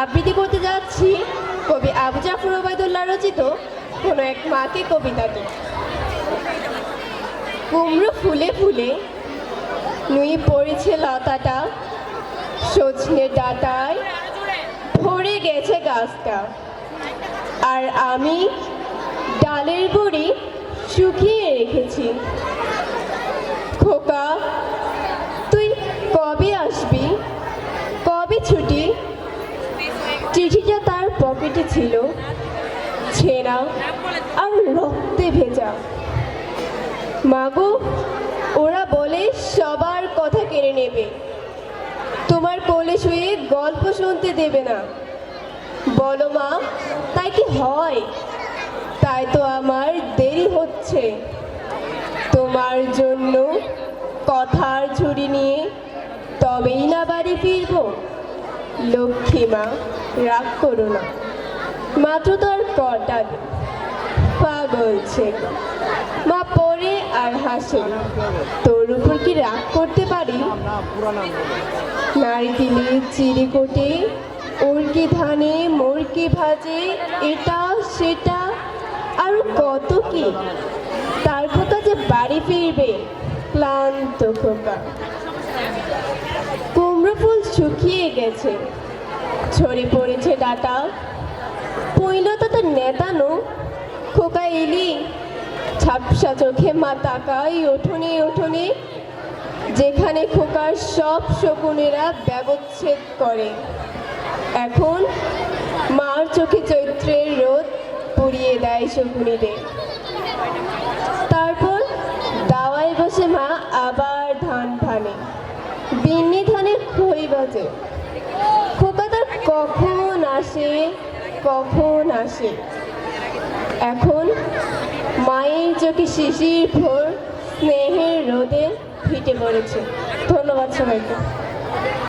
আবৃত্তি করতে যাচ্ছি। কবি আবু জাফর ওবায়দুল্লাহ রচিত কোনো এক মাকে কবিতাটি কুমড়ো ফুলে ফুলে নুই পড়েছে লতাটা, সজনে ডাটায় ভরে গেছে গাছটা। আর আমি ডালের বড়ি শুকিয়ে রেখেছি। খোকা তুই কবে আসবি কবে ছুটি চিঠিটা তার পকেটে ছিল। ছেঁড়া আর রক্তে ভেজা। মাগো, ওরা বলে সবার কথা কেড়ে নেবে। তোমার কোলে শুয়ে গল্প শুনতে দেবে না। বলো মা, তাই কি হয়? তাই তো আমার দেরি হচ্ছে। তোমার জন্য কথার ঝুড়ি নিয়ে তবেই না বাড়ি ফিরবো। লক্ষ্মী মা, রাগ করো না। মাত্র তো কটা। পাগল ছেলে। মা পড়ে আর হাসে তোর উপর কি রাগ করতে পারি? নারকেলে চিড়ে কোটে উর্কি ধানে, মুরকি ভাজে, এটা, সেটা, আর কত কি? তার কথা যে বাড়ি ফিরবে, ক্লান্ত খোকা। শুকিয়ে গেছে। ঝরে পড়েছে ডাটা। পৈলতা তো নেতানো। খোকা এলি। ঝাপসা চোখে মা তাকাই উঠোনে উঠোনে। যেখানে খোকার সব শকুনেরা ব্যবচ্ছেদ করে। এখন মার চোখে চৈত্রের রোদ পুড়িয়ে দেয় শকুনিদের। তারপর বিন্নি ধানের খই বাজে খোকা তার কখন আসে কখন আসে এখন মায়ের চোখে শিশির ভোর, স্নেহের রোদে ফিটে পড়েছে। ধন্যবাদ সবাইকে।